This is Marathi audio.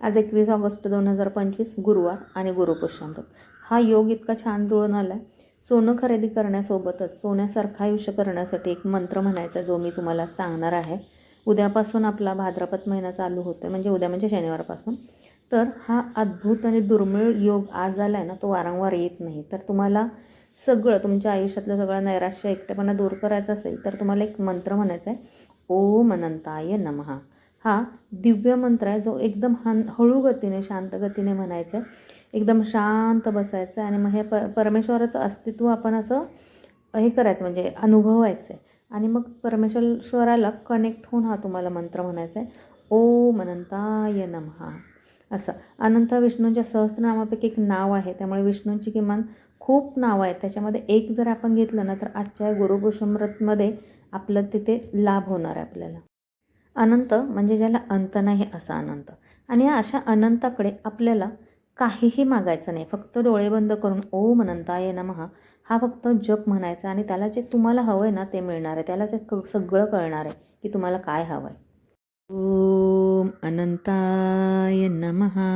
आज एकवीस ऑगस्ट दोन हजार पंचवीस गुरुवार आणि गुरुपुष्यामृत. हा योग इतका छान जुळून आला आहे सोनं खरेदी करण्यासोबतच सोन्यासारखं आयुष्य करण्यासाठी एक मंत्र म्हणायचा जो मी तुम्हाला सांगणार आहे. उद्यापासून आपला भाद्रपद महिना चालू होतो आहे म्हणजे उद्या म्हणजे शनिवारपासून. तर हा अद्भुत आणि दुर्मिळ योग आज आला आहे ना तो वारंवार येत नाही. तर तुम्हाला सगळं तुमच्या आयुष्यातलं सगळं नैराश्य एकटेपणा दूर करायचं असेल तर तुम्हाला एक मंत्र म्हणायचा आहे. ओम अनंताय नमहा हा दिव्य मंत्र आहे जो एकदम हन हळू गतीने शांत गतीने म्हणायचा. आहे एकदम शांत बसायचं आहे आणि मग हे प परमेश्वराचं अस्तित्व आपण असं हे करायचं म्हणजे अनुभवायचं. आहे आणि मग परमेश्वराला कनेक्ट होऊन हा तुम्हाला मंत्र म्हणायचा आहे. ओम अनंताय नमहा. असं. अनंत विष्णूंच्या सहस्त्रनामापैकी एक नाव आहे. त्यामुळे विष्णूंची किमान खूप नावं आहेत. त्याच्यामध्ये एक जर आपण घेतलं ना तर आजच्या गुरुपुषमृतमध्ये आपलं तिथे लाभ होणार आहे आपल्याला. अनंत म्हणजे ज्याला अंत नाही असा अनंत. आणि या अशा अनंताकडे आपल्याला काहीही मागायचं नाही. फक्त डोळे बंद करून ओम अनंताय नमहा हा फक्त जप म्हणायचा आणि त्याला जे तुम्हाला हवं आहे ना ते मिळणार आहे. त्याला जे क- सगळं कळणार आहे की तुम्हाला काय हवं आहे ओम अनंताय नमहा